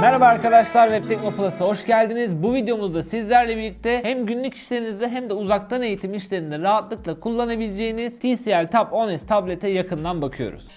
Merhaba arkadaşlar Web Teknoplus'a hoş geldiniz. Bu videomuzda sizlerle birlikte hem günlük işlerinizde hem de uzaktan eğitim işlerinde rahatlıkla kullanabileceğiniz TCL Tab 10s tablete yakından bakıyoruz.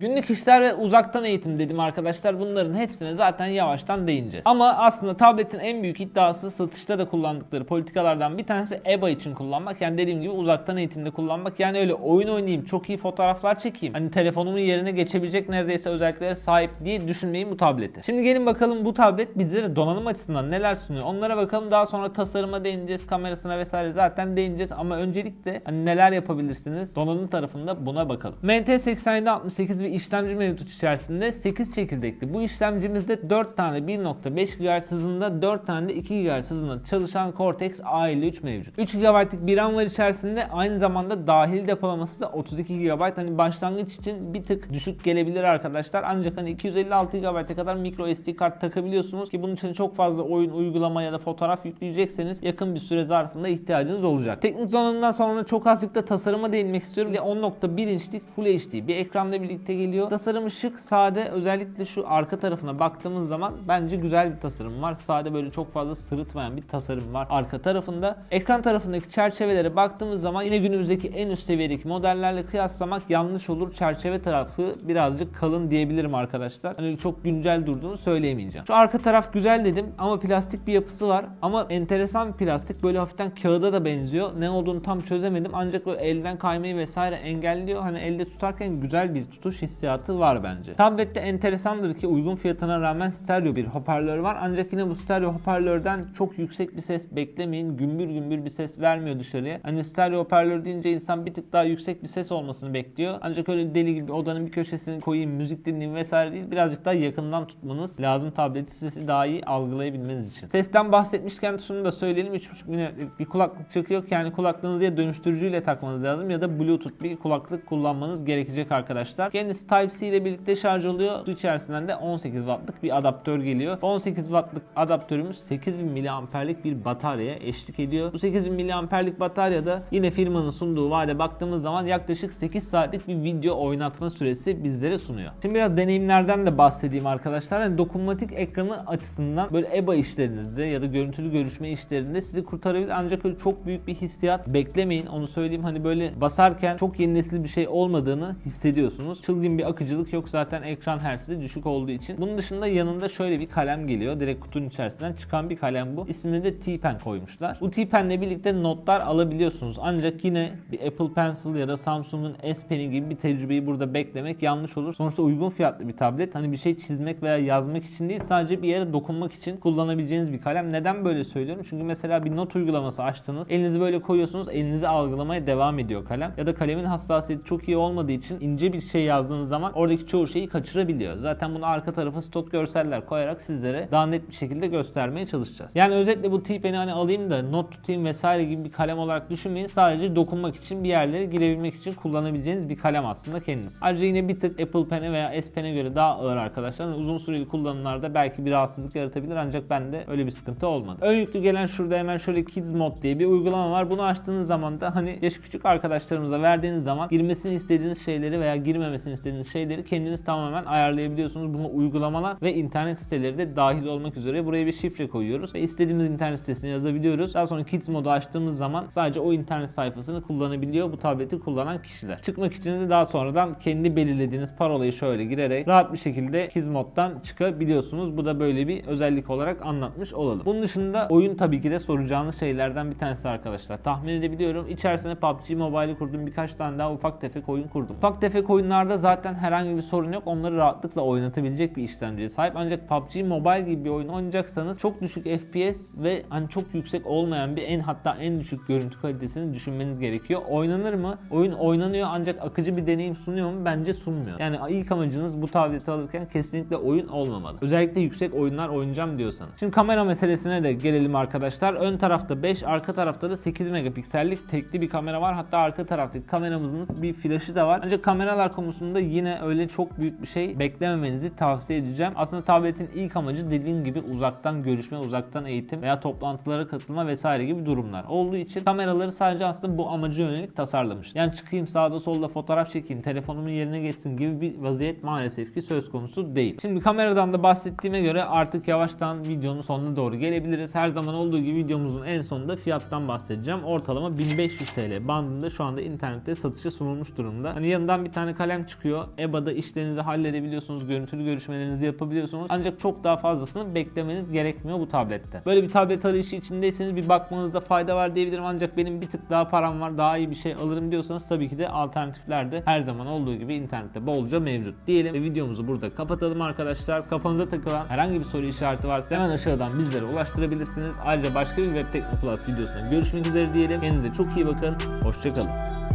Günlük işler ve uzaktan eğitim dedim arkadaşlar. Bunların hepsine zaten yavaştan değineceğiz. Ama aslında tabletin en büyük iddiası satışta da kullandıkları politikalardan bir tanesi EBA için kullanmak. Yani dediğim gibi uzaktan eğitimde kullanmak. Yani öyle oyun oynayayım, çok iyi fotoğraflar çekeyim. Hani telefonumun yerine geçebilecek neredeyse özelliklere sahip diye düşünmeyin bu tableti. Şimdi gelin bakalım bu tablet bizlere donanım açısından neler sunuyor. Onlara bakalım. Daha sonra tasarıma değineceğiz, kamerasına vesaire zaten değineceğiz. Ama öncelikle hani neler yapabilirsiniz donanım tarafında buna bakalım. MT8768 bir işlemci mevcut içerisinde 8 çekirdekli. Bu işlemcimizde 4 tane 1.5 GHz hızında 4 tane de 2 GHz hızında çalışan Cortex A53 mevcut. 3 GB'lık bir RAM var içerisinde. Aynı zamanda dahil depolaması da 32 GB. Hani başlangıç için bir tık düşük gelebilir arkadaşlar. Ancak hani 256 GB'a kadar micro SD kart takabiliyorsunuz ki bunun için çok fazla oyun, uygulama ya da fotoğraf yükleyecekseniz yakın bir süre zarfında ihtiyacınız olacak. Teknik donanımdan sonra çok azıcık da tasarıma değinmek istiyorum. Bir de 10.1 inçlik Full HD bir ekranla birlikte geliyor. Tasarımı şık, sade. Özellikle şu arka tarafına baktığımız zaman bence güzel bir tasarım var. Sade böyle çok fazla sırıtmayan bir tasarım var arka tarafında. Ekran tarafındaki çerçevelere baktığımız zaman yine günümüzdeki en üst seviyedeki modellerle kıyaslamak yanlış olur. Çerçeve tarafı birazcık kalın diyebilirim arkadaşlar. Hani çok güncel durduğunu söyleyemeyeceğim. Şu arka taraf güzel dedim ama plastik bir yapısı var. Ama enteresan bir plastik. Böyle hafiften kağıda da benziyor. Ne olduğunu tam çözemedim. Ancak böyle elden kaymayı vesaire engelliyor. Hani elde tutarken güzel bir tutuş hissiyatı var bence. Tablette enteresandır ki uygun fiyatına rağmen stereo bir hoparlör var. Ancak yine bu stereo hoparlörden çok yüksek bir ses beklemeyin. Gümbür gümbür bir ses vermiyor dışarıya. Hani stereo hoparlör deyince insan bir tık daha yüksek bir ses olmasını bekliyor. Ancak öyle deli gibi odanın bir köşesine koyayım, müzik dinleyeyim vesaire değil. Birazcık daha yakından tutmanız lazım tableti sesi daha iyi algılayabilmeniz için. Sesten bahsetmişken şunu da söyleyelim. 3.5 milimetrelik bir kulaklık çıkıyor yani kulaklığınızı ya dönüştürücüyle takmanız lazım ya da Bluetooth bir kulaklık kullanmanız gerekecek arkadaşlar. Kendisi Type-C ile birlikte şarj oluyor. Su içerisinden de 18 wattlık bir adaptör geliyor. 18 wattlık adaptörümüz 8000 miliamperlik bir bataryaya eşlik ediyor. Bu 8000 miliamperlik bataryada yine firmanın sunduğu vade baktığımız zaman yaklaşık 8 saatlik bir video oynatma süresi bizlere sunuyor. Şimdi biraz deneyimlerden de bahsedeyim arkadaşlar. Hani dokunmatik ekranı açısından böyle EBA işlerinizde ya da görüntülü görüşme işlerinde sizi kurtarabilir. Ancak öyle çok büyük bir hissiyat beklemeyin. Onu söyleyeyim. Hani böyle basarken çok yeni nesil bir şey olmadığını hissediyorsunuz. Çılgın bir akıcılık yok zaten ekran hertz'i düşük olduğu için. Bunun dışında yanında şöyle bir kalem geliyor. Direkt kutunun içerisinden çıkan bir kalem bu. İsmini de T-Pen koymuşlar. Bu T-Pen'le birlikte notlar alabiliyorsunuz. Ancak yine bir Apple Pencil ya da Samsung'un S Pen'i gibi bir tecrübeyi burada beklemek yanlış olur. Sonuçta uygun fiyatlı bir tablet. Hani bir şey çizmek veya yazmak için değil sadece bir yere dokunmak için kullanabileceğiniz bir kalem. Neden böyle söylüyorum? Çünkü mesela bir not uygulaması açtınız. Elinizi böyle koyuyorsunuz. Elinizi algılamaya devam ediyor kalem. Ya da kalemin hassasiyeti çok iyi olmadığı için ince bir şey yazdığınız zaman oradaki çoğu şeyi kaçırabiliyor. Zaten bunu arka tarafa stok görseller koyarak sizlere daha net bir şekilde göstermeye çalışacağız. Yani özetle bu T-Pen'i hani alayım da not tutayım vesaire gibi bir kalem olarak düşünmeyin. Sadece dokunmak için bir yerlere girebilmek için kullanabileceğiniz bir kalem aslında kendisi. Ayrıca yine bir tık Apple Pen'e veya S Pen'e göre daha ağır arkadaşlar. Yani uzun süreli kullanımlarda belki bir rahatsızlık yaratabilir ancak bende öyle bir sıkıntı olmadı. Ön yüklü gelen şurada hemen şöyle Kids Mode diye bir uygulama var. Bunu açtığınız zaman da hani yaş küçük arkadaşlarımıza verdiğiniz zaman girmesini istediğiniz şeyleri veya girmemesini istediğiniz şeyleri kendiniz tamamen ayarlayabiliyorsunuz. Bunu uygulamalar ve internet siteleri de dahil olmak üzere buraya bir şifre koyuyoruz ve istediğimiz internet sitesine yazabiliyoruz. Daha sonra Kids modu açtığımız zaman sadece o internet sayfasını kullanabiliyor bu tableti kullanan kişiler. Çıkmak için de daha sonradan kendi belirlediğiniz parolayı şöyle girerek rahat bir şekilde Kids moddan çıkabiliyorsunuz. Bu da böyle bir özellik olarak anlatmış olalım. Bunun dışında oyun tabii ki de soracağınız şeylerden bir tanesi arkadaşlar. Tahmin edebiliyorum. İçerisine PUBG Mobile'i kurdum. Birkaç tane daha ufak tefek oyun kurdum. Ufak tefek oyunlarda zaten herhangi bir sorun yok. Onları rahatlıkla oynatabilecek bir işlemciye sahip. Ancak PUBG Mobile gibi bir oyun oynayacaksanız çok düşük FPS ve hani çok yüksek olmayan bir en hatta en düşük görüntü kalitesini düşünmeniz gerekiyor. Oynanır mı? Oyun oynanıyor ancak akıcı bir deneyim sunuyor mu? Bence sunmuyor. Yani ilk amacınız bu tableti alırken kesinlikle oyun olmamalı. Özellikle yüksek oyunlar oynayacağım diyorsanız. Şimdi kamera meselesine de gelelim arkadaşlar. Ön tarafta 5, arka tarafta da 8 megapiksellik tekli bir kamera var. Hatta arka taraftaki kameramızın bir flaşı da var. Ancak kameralar konusunda da yine öyle çok büyük bir şey beklememenizi tavsiye edeceğim. Aslında tabletin ilk amacı dediğim gibi uzaktan görüşme, uzaktan eğitim veya toplantılara katılma vesaire gibi durumlar olduğu için kameraları sadece aslında bu amaca yönelik tasarlamış. Yani çıkayım sağda solda fotoğraf çekeyim, telefonumun yerine geçsin gibi bir vaziyet maalesef ki söz konusu değil. Şimdi kameradan da bahsettiğime göre artık yavaştan videonun sonuna doğru gelebiliriz. Her zaman olduğu gibi videomuzun en sonunda fiyattan bahsedeceğim. Ortalama 1500 TL bandında şu anda internette satışa sunulmuş durumda. Hani yanından bir tane kalem çıkıyor. EBA'da işlerinizi halledebiliyorsunuz, görüntülü görüşmelerinizi yapabiliyorsunuz. Ancak çok daha fazlasını beklemeniz gerekmiyor bu tablette. Böyle bir tablet arayışı içindeyseniz bir bakmanızda fayda var diyebilirim. Ancak benim bir tık daha param var, daha iyi bir şey alırım diyorsanız tabii ki de alternatifler de her zaman olduğu gibi internette bolca mevcut diyelim. Ve videomuzu burada kapatalım arkadaşlar. Kafanıza takılan herhangi bir soru işareti varsa hemen aşağıdan bizlere ulaştırabilirsiniz. Ayrıca başka bir Web Plus videosunda görüşmek üzere diyelim. Kendinize çok iyi bakın. Hoşçakalın.